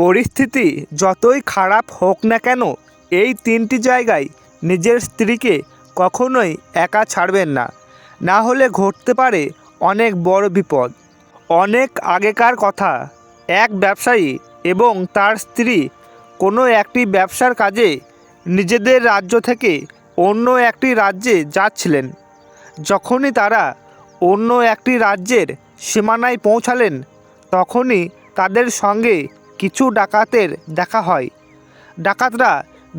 পরিস্থিতি যতই খারাপ হোক না কেন, এই তিনটি জায়গায় নিজের স্ত্রীকে কখনোই একা ছাড়বেন না। না হলে ঘটতে পারে অনেক বড় বিপদ। অনেক আগেকার কথা, এক ব্যবসায়ী এবং তার স্ত্রী কোনো একটি ব্যবসার কাজে নিজেদের রাজ্য থেকে অন্য একটি রাজ্যে যাচ্ছিলেন। যখনই তারা অন্য একটি রাজ্যের সীমানায় পৌঁছালেন, তখনই তাদের সঙ্গে কিছু ডাকাতের দেখা হয়। ডাকাতরা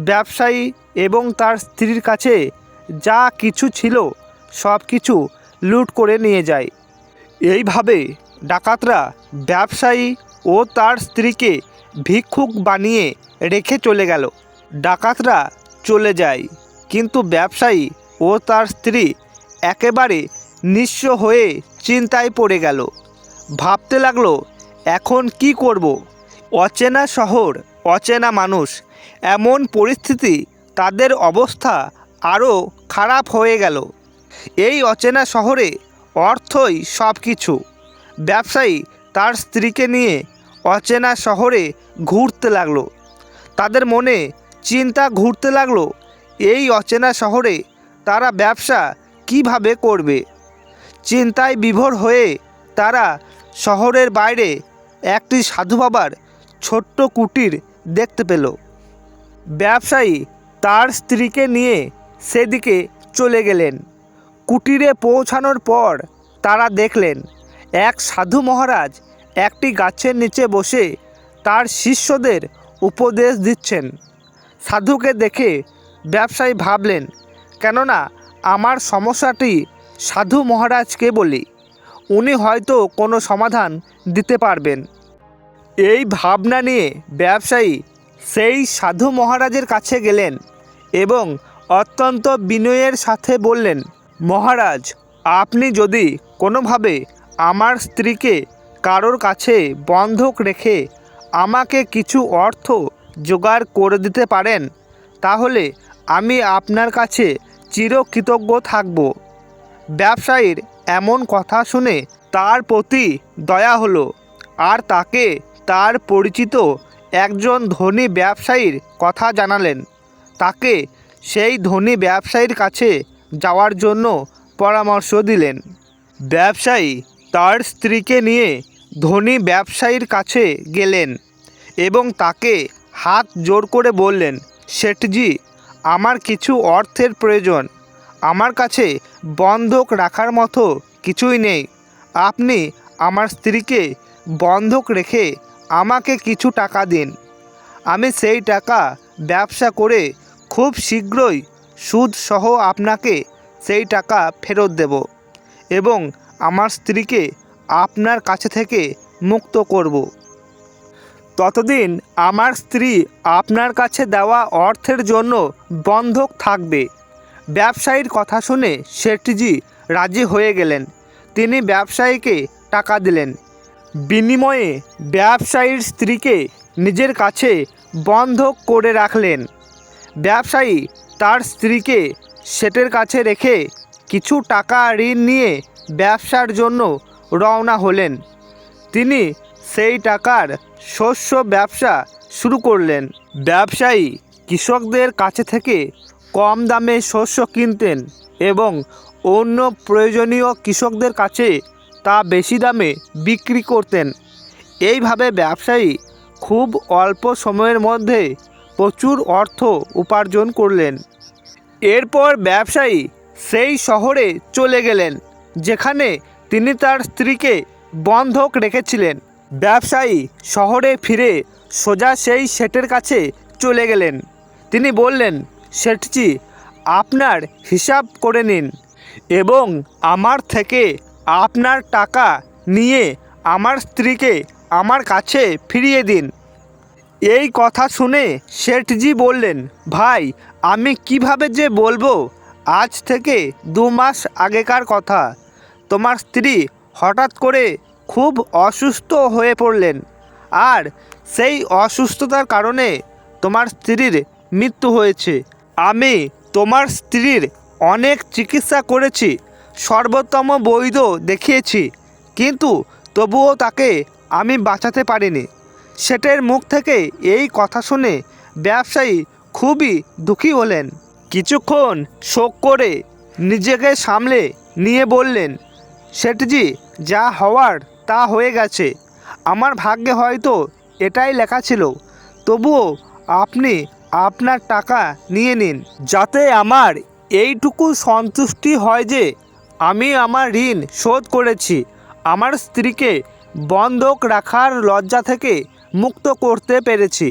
ব্যবসায়ী এবং তার স্ত্রীর কাছে যা কিছু ছিল সব কিছু লুট করে নিয়ে যায়। এইভাবে ডাকাতরা ব্যবসায়ী ও তার স্ত্রীকে ভিক্ষুক বানিয়ে রেখে চলে গেল। ডাকাতরা চলে যায়, কিন্তু ব্যবসায়ী ও তার স্ত্রী একেবারে নিঃস্ব হয়ে চিন্তায় পড়ে গেল। ভাবতে লাগল, এখন কি করব? অচেনা শহর, অচেনা মানুষ, এমন পরিস্থিতি, তাদের অবস্থা আরও খারাপ হয়ে গেল। এই অচেনা শহরে অর্থই সব কিছু ব্যবসায়ী তার স্ত্রীকে নিয়ে অচেনা শহরে ঘুরতে লাগল। তাদের মনে চিন্তা ঘুরতে লাগল, এই অচেনা শহরে তারা ব্যবসা কীভাবে করবে? চিন্তায় বিভোর হয়ে তারা শহরের বাইরে একটি সাধু বাবার ছোট্ট কুটির দেখতে পেল। ব্যবসায়ী তার স্ত্রীকে নিয়ে সেদিকে চলে গেলেন। কুটিরে পৌঁছানোর পর তারা দেখলেন, এক সাধু মহারাজ একটি গাছের নিচে বসে তার শিষ্যদের উপদেশ দিচ্ছেন। সাধুকে দেখে ব্যবসায়ী ভাবলেন, কেননা আমার সমস্যাটি সাধু মহারাজকে বলি, উনি হয়তো কোনো সমাধান দিতে পারবেন। এই ভাবনা নিয়ে ব্যবসায়ী সেই সাধু মহারাজের কাছে গেলেন এবং অত্যন্ত বিনয়ের সাথে বললেন, মহারাজ, আপনি যদি কোনোভাবে আমার স্ত্রীকে কারোর কাছে বন্ধক রেখে আমাকে কিছু অর্থ জোগাড় করে দিতে পারেন, তাহলে আমি আপনার কাছে চিরকৃতজ্ঞ থাকব ব্যবসায়ীর এমন কথা শুনে তার প্রতি দয়া হলো, আর তাকে তার পরিচিত একজন ধনী ব্যবসায়ীর কথা জানালেন। তাকে সেই ধনী ব্যবসায়ীর কাছে যাওয়ার জন্য পরামর্শ দিলেন। ব্যবসায়ী তার স্ত্রীকে নিয়ে ধনী ব্যবসায়ীর কাছে গেলেন এবং তাকে হাত জোর করে বললেন, শেঠজি, আমার কিছু অর্থের প্রয়োজন। আমার কাছে বন্ধক রাখার মতো কিছুই নেই। আপনি আমার স্ত্রীকে বন্ধক রেখে আমাকে কিছু টাকা দিন। আমি সেই টাকা ব্যবসা করে খুব শীঘ্রই সুদ সহ আপনাকে সেই টাকা ফেরত দেব এবং আমার স্ত্রীকে আপনার কাছে থেকে মুক্ত করব। ততদিন আমার স্ত্রী আপনার কাছে দেওয়া অর্থের জন্য বন্ধক থাকবে। ব্যবসায়ীর কথা শুনে শেঠজি রাজি হয়ে গেলেন। তিনি ব্যবসায়ীকে টাকা দিলেন। বিনিময়ে ব্যবসায়ীর স্ত্রীকে নিজের কাছে বন্ধক করে রাখলেন। ব্যবসায়ী তার স্ত্রীকে সেটের কাছে রেখে কিছু টাকা ঋণ নিয়ে ব্যবসার জন্য রওনা হলেন। তিনি সেই টাকার শস্য ব্যবসা শুরু করলেন। ব্যবসায়ী কৃষকদের কাছে থেকে কম দামে শস্য কিনতেন এবং অন্য প্রয়োজনীয় কৃষকদের কাছে তা বেশি দামে বিক্রি করতেন। এইভাবে ব্যবসায়ী খুব অল্প সময়ের মধ্যে প্রচুর অর্থ উপার্জন করলেন। এরপর ব্যবসায়ী সেই শহরে চলে গেলেন, যেখানে তিনি তার স্ত্রীকে বন্ধক রেখেছিলেন। ব্যবসায়ী শহরে ফিরে সোজা সেই শেঠের কাছে চলে গেলেন। তিনি বললেন, শেঠজি, আপনার হিসাব করে নিন এবং আমার থেকে আপনার টাকা নিয়ে আমার স্ত্রীকে আমার কাছে ফিরিয়ে দিন। এই কথা শুনে শেঠজি বললেন, ভাই, আমি কীভাবে যে বলব? আজ থেকে দু মাস আগেকার কথা। তোমার স্ত্রী হঠাৎ করে খুব অসুস্থ হয়ে পড়লেন আর সেই অসুস্থতার কারণে তোমার স্ত্রীর মৃত্যু হয়েছে। আমি তোমার স্ত্রীর অনেক চিকিৎসা করেছি সর্বোত্তম বৈধ দেখিয়েছি, কিন্তু তবুও তাকে আমি বাঁচাতে পারিনি। শেঠের মুখ থেকে এই কথা শুনে ব্যবসায়ী খুবই দুঃখী হলেন। কিছুক্ষণ শোক করে নিজেকে সামলে নিয়ে বললেন, শেঠজি, যা হওয়ার তা হয়ে গেছে। আমার ভাগ্যে হয়তো এটাই লেখা ছিল। তবুও আপনি আপনার টাকা নিয়ে নিন। যাতে আমার এইটুকু সন্তুষ্টি হয় যে আমি আমার ঋণ শোধ করেছি। আমার স্ত্রীকে বন্ধক রাখার লজ্জা থেকে মুক্ত করতে পেরেছি।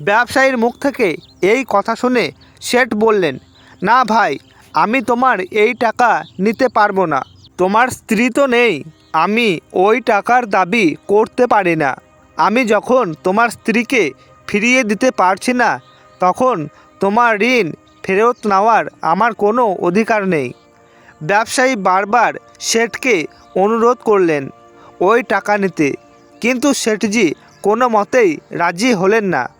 ব্যবসায়ীর মুখ থেকে এই কথা শুনে শেঠ বললেন, না ভাই, আমি তোমার এই টাকা নিতে পারব না। তোমার স্ত্রী তো নেই, আমি ওই টাকার দাবি করতে পারি না। আমি যখন তোমার স্ত্রীকে ফিরিয়ে দিতে পারছি না, তখন তোমার ঋণ ফেরত নেওয়ার আমার কোনো অধিকার নেই। ব্যবসায়ী বারবার শেঠকে অনুরোধ করলেন ওই টাকা নিতে। কিন্তু শেঠজি কোনো মতেই রাজি হলেন না।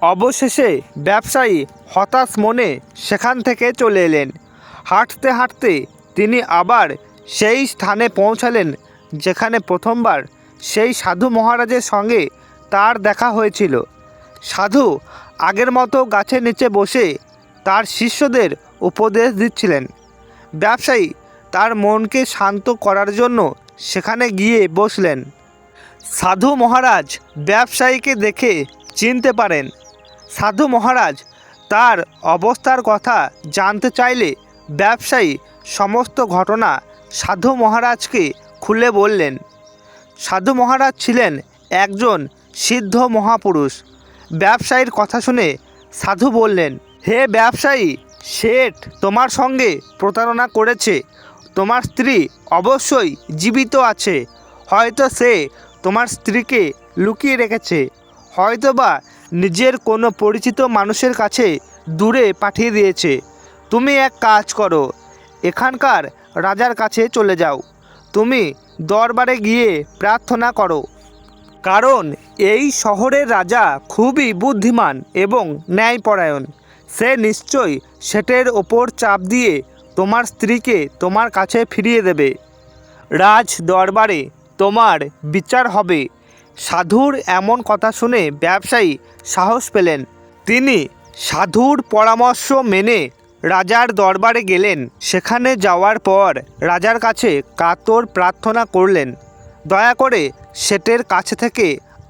অবশেষে ব্যবসায়ী হতাশ মনে সেখান থেকে চলে এলেন। হাঁটতে হাঁটতে তিনি আবার সেই স্থানে পৌঁছালেন, যেখানে প্রথমবার সেই সাধু মহারাজের সঙ্গে তার দেখা হয়েছিল। সাধু আগের মতো গাছের নিচে বসে তার শিষ্যদের উপদেশ দিচ্ছিলেন। ব্যবসায়ী তার মনকে শান্ত করার জন্য সেখানে গিয়ে বসলেন। সাধু মহারাজ ব্যবসায়ীকে দেখে চিনতে পারেন। সাধু মহারাজ তার অবস্থার কথা জানতে চাইলে ব্যবসায়ী সমস্ত ঘটনা সাধু মহারাজকে খুলে বললেন। সাধু মহারাজ ছিলেন একজন সিদ্ধ মহাপুরুষ। ব্যবসায়ীর কথা শুনে সাধু বললেন, হে ব্যবসায়ী শেঠ তোমার সঙ্গে প্রতারণা করেছে। তোমার স্ত্রী অবশ্যই জীবিত আছে। হয়তো সে তোমার স্ত্রীকে লুকিয়ে রেখেছে। হয়তোবা নিজের কোনো পরিচিত মানুষের কাছে দূরে পাঠিয়ে দিয়েছে। তুমি এক কাজ করো, এখানকার রাজার কাছে চলে যাও। তুমি দরবারে গিয়ে প্রার্থনা করো। কারণ এই শহরের রাজা খুবই বুদ্ধিমান এবং ন্যায়পরায়ণ। সে নিশ্চয়ই সেটের ওপর চাপ দিয়ে তোমার স্ত্রীকে তোমার কাছে ফিরিয়ে দেবে। রাজ দরবারে তোমার বিচার হবে। সাধুর এমন কথা শুনে ব্যবসায়ী সাহস পেলেন। তিনি সাধুর পরামর্শ মেনে রাজার দরবারে গেলেন। সেখানে যাওয়ার পর রাজার কাছে কাতর প্রার্থনা করলেন, দয়া করে সেটের কাছে থেকে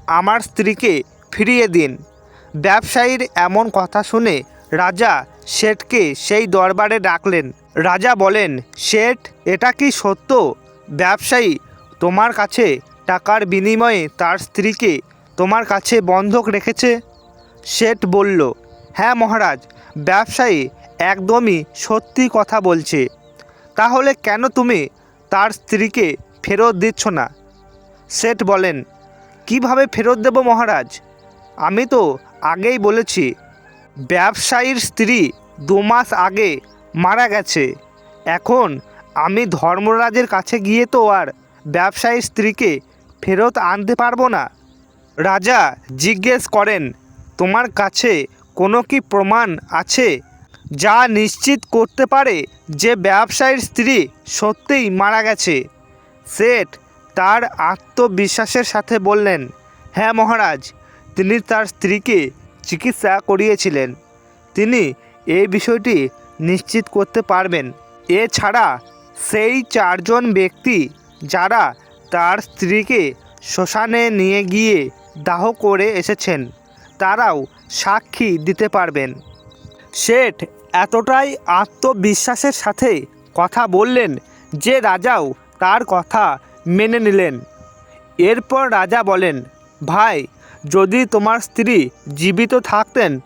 আমার স্ত্রীকে ফিরিয়ে দিন। ব্যবসায়ীর এমন কথা শুনে রাজা শেঠকে সেই দরবারে ডাকলেন। রাজা বলেন, শেঠ, এটা কি সত্য? ব্যবসায়ী, তোমার কাছে টাকার বিনিময়ে তার স্ত্রীকে তোমার কাছে বন্ধক রেখেছে? শেঠ বলল হ্যাঁ মহারাজ, ব্যবসায়ী একদমই সত্যি কথা বলছে। তাহলে কেন তুমি তার স্ত্রীকে ফেরত দিচ্ছ না? শেঠ বলেন, কীভাবে ফেরত দেব মহারাজ? আমি তো আগেই বলেছি ব্যবসায়ীর স্ত্রী দু মাস আগে মারা গেছে। এখন আমি ধর্মরাজের কাছে গিয়ে তো আর ব্যবসায়ীর স্ত্রীকে ফেরত আনতে পারব না। রাজা জিজ্ঞেস করেন, তোমার কাছে কোনো কি প্রমাণ আছে যা নিশ্চিত করতে পারে যে ব্যবসায়ীর স্ত্রী সত্যিই মারা গেছে? শেঠ তার আত্মবিশ্বাসের সাথে বললেন হ্যাঁ মহারাজ, তিনি তার স্ত্রীকে চিকিৎসা করিয়েছিলেন। তিনি এই বিষয়টি নিশ্চিত করতে পারবেন। এছাড়া সেই চারজন ব্যক্তি যারা তার স্ত্রীকে শ্মশানে নিয়ে গিয়ে দাহ করে এসেছেন, তারাও সাক্ষী দিতে পারবেন। শেঠ এতটাই আত্মবিশ্বাসের সাথে কথা বললেন যে রাজাও তার কথা মেনে নিলেন। এরপর রাজা বলেন, ভাই যদি তোমার স্ত্রী জীবিত থাকতেন,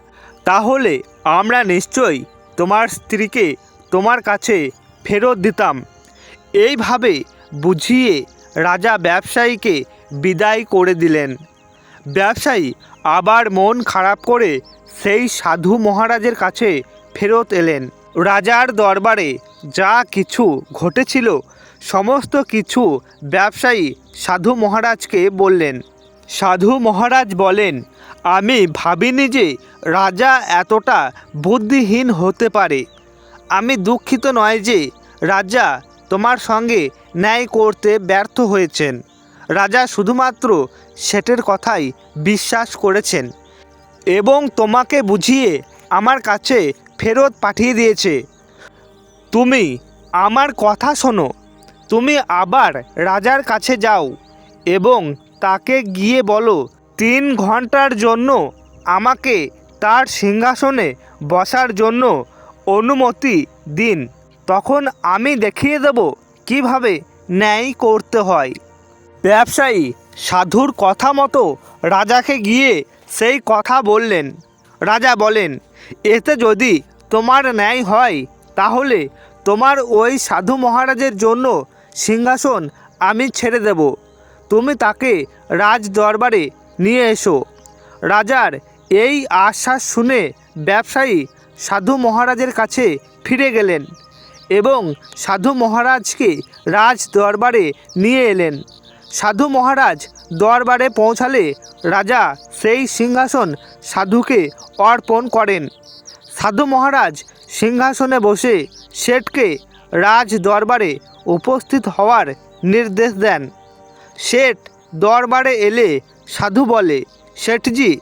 তাহলে আমরা নিশ্চয়ই তোমার স্ত্রীকে তোমার কাছে ফেরত দিতাম। এইভাবে বুঝিয়ে রাজা ব্যবসায়ীকে বিদায় করে দিলেন। ব্যবসায়ী আবার মন খারাপ করে সেই সাধু মহারাজের কাছে ফেরত এলেন। রাজার দরবারে যা কিছু ঘটেছিল, সমস্ত কিছু ব্যবসায়ী সাধু মহারাজকে বললেন সাধু মহারাজ বলেন, আমি ভাবিনি যে রাজা এতটা বুদ্ধিহীন হতে পারে। আমি দুঃখিত নয় যে রাজা তোমার সঙ্গে ন্যায় করতে ব্যর্থ হয়েছেন। রাজা শুধুমাত্র সেটের কথাই বিশ্বাস করেছেন এবং তোমাকে বুঝিয়ে আমার কাছে ফেরত পাঠিয়ে দিয়েছে। তুমি আমার কথা শোনো। তুমি আবার রাজার কাছে যাও এবং তাকে গিয়ে বলো, তিন ঘণ্টার জন্য আমাকে তার সিংহাসনে বসার জন্য অনুমতি দিন। তখন আমি দেখিয়ে দেব কীভাবে ন্যায় করতে হয়। ব্যবসায়ী সাধুর কথা মতো রাজাকে গিয়ে সেই কথা বললেন। রাজা বলেন, এতে যদি তোমার ন্যায় হয়, তাহলে তোমার ওই সাধু মহারাজের জন্য সিংহাসন আমি ছেড়ে দেব। তুমি তাকে রাজ দরবারে নিয়ে এসো। রাজার এই আশ্বাস শুনে ব্যবসায়ী সাধু মহারাজের কাছে ফিরে গেলেন এবং সাধু মহারাজকে রাজ দরবারে নিয়ে এলেন। সাধু মহারাজ দরবারে পৌঁছালে রাজা সেই সিংহাসন সাধুকে অর্পণ করেন। সাধু মহারাজ সিংহাসনে বসে শেঠকে রাজ দরবারে উপস্থিত হওয়ার নির্দেশ দেন। শেঠ দরবারে এলে সাধু বলে, শেঠজি,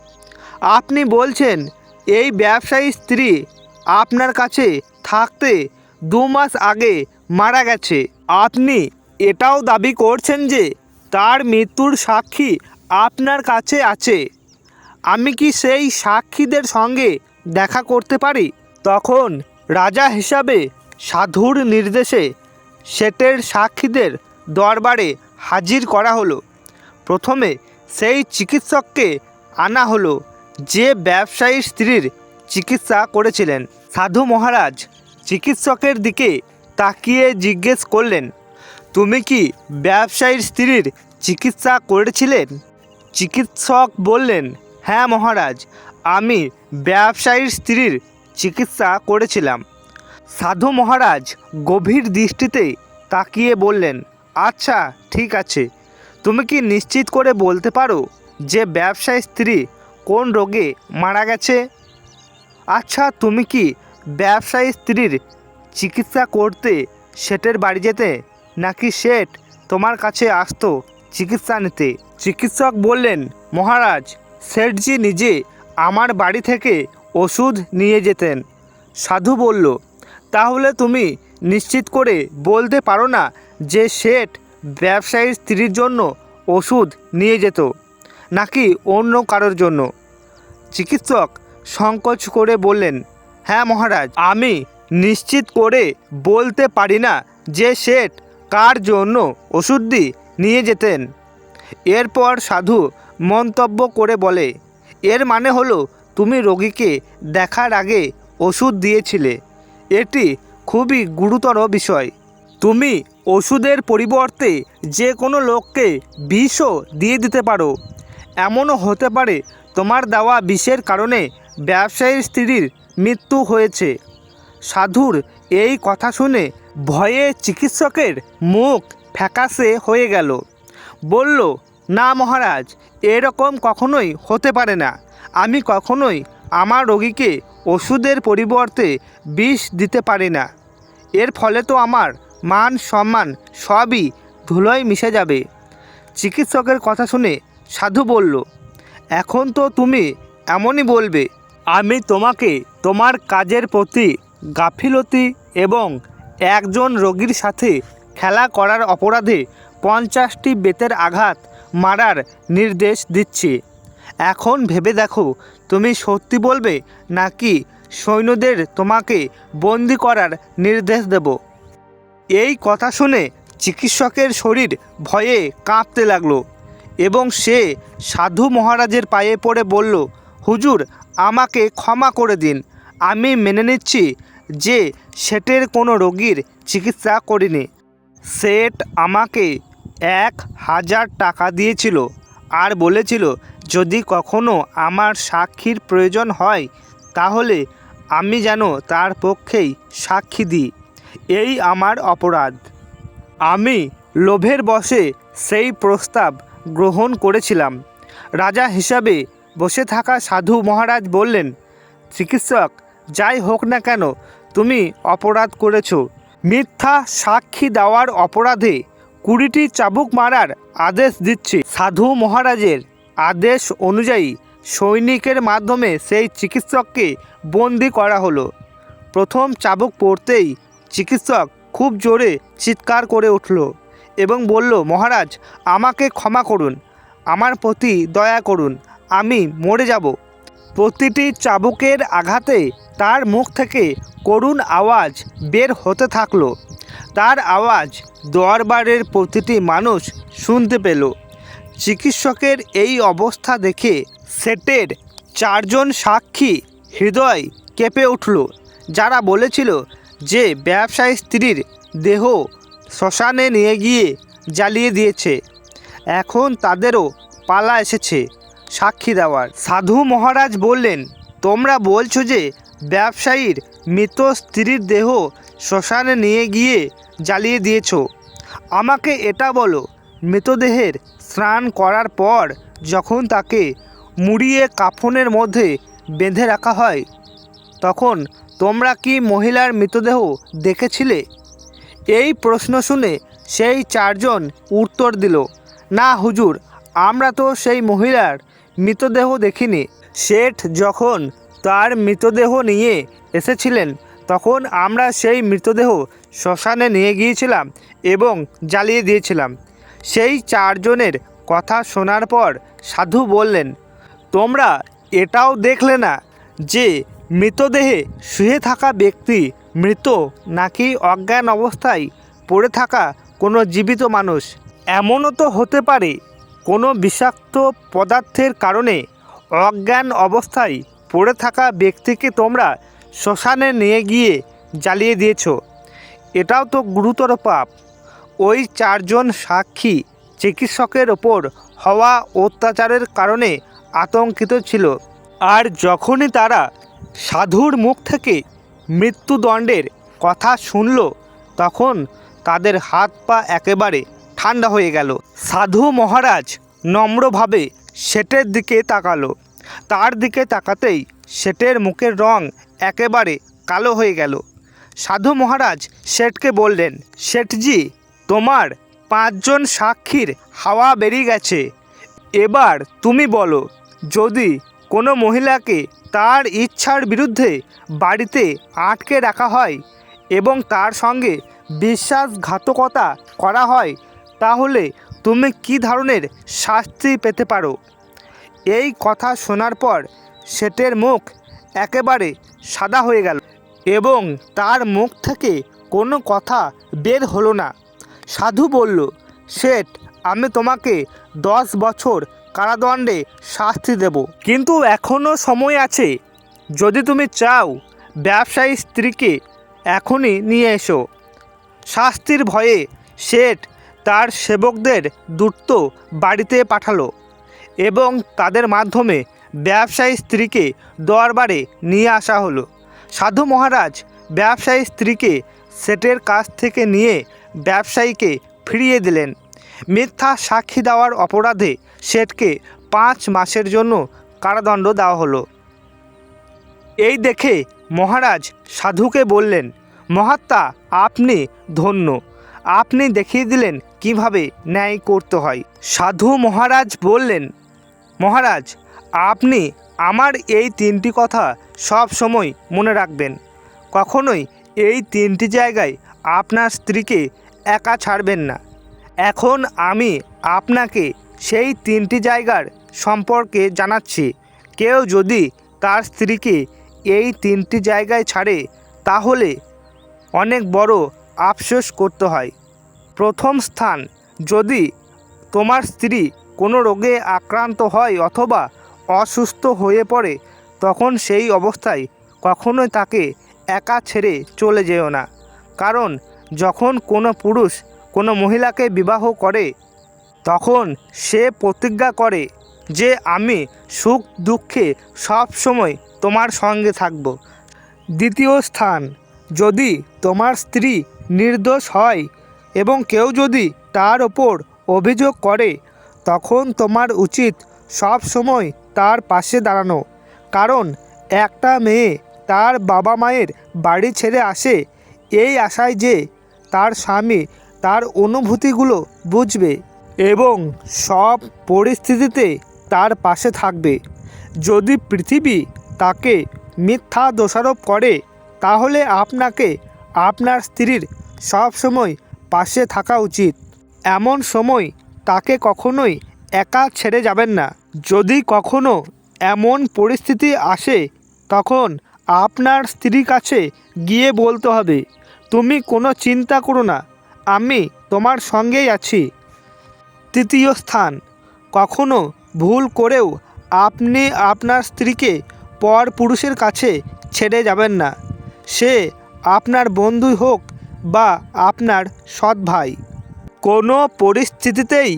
আপনি বলছেন এই ব্যবসায়ী স্ত্রী আপনার কাছে থাকতে দু মাস আগে মারা গেছে। আপনি এটাও দাবি করছেন যে তার মৃত্যুর সাক্ষী আপনার কাছে আছে। আমি কি সেই সাক্ষীদের সঙ্গে দেখা করতে পারি? তখন রাজা হিসাবে সাধুর নির্দেশে শেটের সাক্ষীদের দরবারে হাজির করা হলো। প্রথমে সেই চিকিৎসককে আনা হলো, যে ব্যবসায়ীর স্ত্রীর চিকিৎসা করেছিলেন। সাধু মহারাজ চিকিৎসকের দিকে তাকিয়ে জিজ্ঞেস করলেন, তুমি কি ব্যবসায়ীর স্ত্রীর চিকিৎসা করেছিলেন? চিকিৎসক বললেন হ্যাঁ মহারাজ, আমি ব্যবসায়ীর স্ত্রীর চিকিৎসা করেছিলাম। সাধু মহারাজ গভীর দৃষ্টিতে তাকিয়ে বললেন আচ্ছা ঠিক আছে। তুমি কি নিশ্চিত করে বলতে পারো যে ব্যবসায়ী স্ত্রী কোন রোগে মারা গেছে? আচ্ছা তুমি কি ব্যবসায়ী স্ত্রীর চিকিৎসা করতে শেঠের বাড়ি যেতে নাকি শেঠ তোমার কাছে আসতো চিকিৎসা নিতে? চিকিৎসক বললেন, মহারাজ, শেঠজি নিজে আমার বাড়ি থেকে ওষুধ নিয়ে যেতেন। সাধু বলল, তাহলে তুমি নিশ্চিত করে বলতে পারো না যে শেঠ ব্যবসায়ীর স্ত্রীর জন্য ওষুধ নিয়ে যেত, নাকি অন্য কারোর জন্য। চিকিৎসক সংকোচ করে বললেন হ্যাঁ মহারাজ, আমি নিশ্চিত করে বলতে পারি না যে শেঠ কার জন্য ওষুধটি নিয়ে যেতেন। এরপর সাধু মন্তব্য করে বলে, এর মানে হলো তুমি রোগীকে দেখার আগে ওষুধ দিয়েছিলে। এটি খুবই গুরুতর বিষয়। তুমি ওষুধের পরিবর্তে যে কোনো লোককে বিষও দিয়ে দিতে পারো। এমনও হতে পারে তোমার দেওয়া বিষের কারণে ব্যবসায়ীর স্ত্রীর মৃত্যু হয়েছে। সাধুর এই কথা শুনে ভয়ে চিকিৎসকের মুখ ফ্যাকাশে হয়ে গেল। বলল, না মহারাজ, এরকম কখনোই হতে পারে না। আমি কখনোই আমার রোগীকে ওষুধের পরিবর্তে বিষ দিতে পারি না। এর ফলে তো আমার মান, সম্মান সবই ধুলোয় মিশে যাবে। চিকিৎসকের কথা শুনে সাধু বলল, এখন তো তুমি এমনই বলবে, আমি তোমাকে তোমার কাজের প্রতি গাফিলতি এবং একজন রোগীর সাথে খেলা করার অপরাধে পঞ্চাশটি বেতের আঘাত মারার নির্দেশ দিচ্ছি। এখন ভেবে দেখো, তুমি সত্যি বলবে নাকি সৈন্যদের তোমাকে বন্দি করার নির্দেশ দেব? এই কথা শুনে চিকিৎসকের শরীর ভয়ে কাঁপতে লাগল এবং সে সাধু মহারাজের পায়ে পড়ে বলল, হুজুর, আমাকে ক্ষমা করে দিন। আমি মেনে নিচ্ছি যে সেটের কোনো রোগীর চিকিৎসা করিনি। সেট আমাকে এক হাজার টাকা দিয়েছিল আর বলেছিল, যদি কখনো আমার সাক্ষীর প্রয়োজন হয়, তাহলে আমি যেন তার পক্ষেই সাক্ষী দিই। এই আমার অপরাধ। আমি লোভের বশে সেই প্রস্তাব গ্রহণ করেছিলাম। রাজা হিসাবে বসে থাকা সাধু মহারাজ বললেন, চিকিৎসক, যাই হোক না কেন, তুমি অপরাধ করেছ। মিথ্যা সাক্ষী দেওয়ার অপরাধে কুড়িটি চাবুক মারার আদেশ দিচ্ছি। সাধু মহারাজের আদেশ অনুযায়ী সৈনিকের মাধ্যমে সেই চিকিৎসককে বন্দি করা হলো। প্রথম চাবুক পড়তেই চিকিৎসক খুব জোরে চিৎকার করে উঠল এবং বলল, মহারাজ, আমাকে ক্ষমা করুন। আমার প্রতি দয়া করুন। আমি মরে যাব। প্রতিটি চাবুকের আঘাতে তার মুখ থেকে করুণ আওয়াজ বের হতে থাকল। তার আওয়াজ দরবারের প্রতিটি মানুষ শুনতে পেল। চিকিৎসকের এই অবস্থা দেখে সেটের চারজন সাক্ষী হৃদয় কেঁপে উঠল। যারা বলেছিল যে ব্যবসায়ী স্ত্রীর দেহ শ্মশানে নিয়ে গিয়ে জ্বালিয়ে দিয়েছে, এখন তাদেরও পালা এসেছে সাক্ষী দেওয়ার। সাধু মহারাজ বললেন, তোমরা বলছো যে ব্যবসায়ীর মৃত স্ত্রীর দেহ শ্মশানে নিয়ে গিয়ে জ্বালিয়ে দিয়েছ। আমাকে এটা বলো, মৃতদেহের স্নান করার পর যখন তাকে মুড়িয়ে কাফনের মধ্যে বেঁধে রাখা হয়, তখন তোমরা কি মহিলার মৃতদেহ দেখেছিলে? এই প্রশ্ন শুনে সেই চারজন উত্তর দিল, না হুজুর, আমরা তো সেই মহিলার মৃতদেহ দেখিনি। শেঠ যখন তার মৃতদেহ নিয়ে এসেছিলেন, তখন আমরা সেই মৃতদেহ শ্মশানে নিয়ে গিয়েছিলাম এবং জ্বালিয়ে দিয়েছিলাম। সেই চারজনের কথা শোনার পর সাধু বললেন, তোমরা এটাও দেখলে না যে মৃতদেহে শুয়ে থাকা ব্যক্তি মৃত নাকি অজ্ঞান অবস্থায় পড়ে থাকা কোনো জীবিত মানুষ? এমনও তো হতে পারে কোনো বিষাক্ত পদার্থের কারণে অজ্ঞান অবস্থায় পড়ে থাকা ব্যক্তিকে তোমরা শ্মশানে নিয়ে গিয়ে জ্বালিয়ে দিয়েছ। এটাও তো গুরুতর পাপ। ওই চারজন সাক্ষী চিকিৎসকের ওপর হওয়া অত্যাচারের কারণে আতঙ্কিত ছিল। আর যখনই তারা সাধুর মুখ থেকে মৃত্যুদণ্ডের কথা শুনল, তখন তাদের হাত পা একেবারে ঠান্ডা হয়ে গেল। সাধু মহারাজ নম্রভাবে শেটের দিকে তাকালো। তার দিকে তাকাতেই শেটের মুখের রং একেবারে কালো হয়ে গেল। সাধু মহারাজ শেঠকে বললেন শেঠজি তোমার পাঁচজন সাক্ষীর হাওয়া বেরিয়ে গেছে। এবার তুমি বলো, যদি কোনো মহিলাকে তার ইচ্ছার বিরুদ্ধে বাড়িতে আটকে রাখা হয় এবং তার সঙ্গে বিশ্বাসঘাতকতা করা হয়, তাহলে তুমি কী ধরনের শাস্তি পেতে পারো? এই কথা শোনার পর শেটের মুখ একেবারে সাদা হয়ে গেল এবং তার মুখ থেকে কোনো কথা বের হলো না। সাধু বলল শেঠ আমি তোমাকে দশ বছর কারাদণ্ডে শাস্তি দেব। কিন্তু এখনও সময় আছে। যদি তুমি চাও ব্যবসায়ী স্ত্রীকে এখনই নিয়ে এসো। শাস্তির ভয়ে শেঠ তার সেবকদের দ্রুত বাড়িতে পাঠালো এবং তাদের মাধ্যমে ব্যবসায়ী স্ত্রীকে দরবারে নিয়ে আসা হলো। সাধু মহারাজ ব্যবসায়ী স্ত্রীকে সেটের কাছ থেকে নিয়ে ব্যবসায়ীকে ফিরিয়ে দিলেন। মিথ্যা সাক্ষী দেওয়ার অপরাধে শেঠকে পাঁচ মাসের জন্য কারাদণ্ড দেওয়া হলো। এই দেখে মহারাজ সাধুকে বললেন, মহাত্মা, আপনি ধন্য। আপনি দেখিয়ে দিলেন কীভাবে ন্যায় করতে হয়। সাধু মহারাজ বললেন, মহারাজ, আপনি আমার এই তিনটি কথা সব সময় মনে রাখবেন। কখনোই এই তিনটি জায়গায় আপনার স্ত্রীকে একা ছাড়বেন না। এখন আমি আপনাকে সেই তিনটি জায়গার সম্পর্কে জানাচ্ছি। কেউ যদি তার স্ত্রীকে এই তিনটি জায়গায় ছাড়ে, তাহলে অনেক বড় আফসোস করতে হয়। প্রথম স্থান, যদি তোমার স্ত্রী কোনো রোগে আক্রান্ত হয় অথবা অসুস্থ হয়ে পড়ে, তখন সেই অবস্থায় কখনোই তাকে একা ছেড়ে চলে যেও না। কারণ যখন কোনো পুরুষ কোনো মহিলাকে বিবাহ করে, তখন সে প্রতিজ্ঞা করে যে আমি সুখ দুঃখে সব সময় তোমার সঙ্গে থাকব। দ্বিতীয় স্থান, যদি তোমার স্ত্রী নির্দোষ হয় এবং কেউ যদি তার ওপর অভিযোগ করে, তখন তোমার উচিত সব সময় তার পাশে দাঁড়ানো। কারণ একটা মেয়ে তার বাবা মায়ের বাড়ি ছেড়ে আসে, এই আশায় যে তার স্বামী তার অনুভূতিগুলো বুঝবে এবং সব পরিস্থিতিতে তার পাশে থাকবে। যদি পৃথিবী তাকে মিথ্যা দোষারোপ করে, তাহলে আপনাকে আপনার স্ত্রীর সব সময় পাশে থাকা উচিত। এমন সময় তাকে কখনোই একা ছেড়ে যাবেন না। যদি কখনো এমন পরিস্থিতি আসে, তখন আপনার স্ত্রীর কাছে গিয়ে বলতে হবে, তুমি কোনো চিন্তা করো না আমি তোমার সঙ্গেই আছি। তৃতীয় স্থান, কখনো ভুল করেও আপনি আপনার স্ত্রীকে পর পুরুষের কাছে ছেড়ে যাবেন না। সে আপনার বন্ধুই হোক বা আপনার সৎ ভাই। কোনো পরিস্থিতিতেই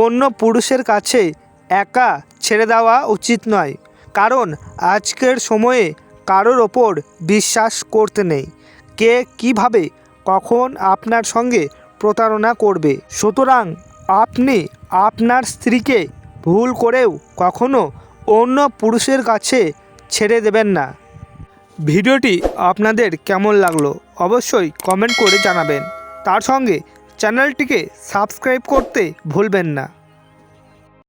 অন্য পুরুষের কাছে একা ছেড়ে দেওয়া উচিত নয়, কারণ আজকের সময়ে কারোর ওপর বিশ্বাস করতে নেই। কে কীভাবে কখন আপনার সঙ্গে প্রতারণা করবে। সুতরাং আপনি আপনার স্ত্রীকে ভুল করেও কখনো অন্য পুরুষের কাছে ছেড়ে দেবেন না। ভিডিওটি আপনাদের কেমন লাগল অবশ্যই কমেন্ট করে জানাবেন। তার সঙ্গে চ্যানেলটিকে সাবস্ক্রাইব করতে ভুলবেন না।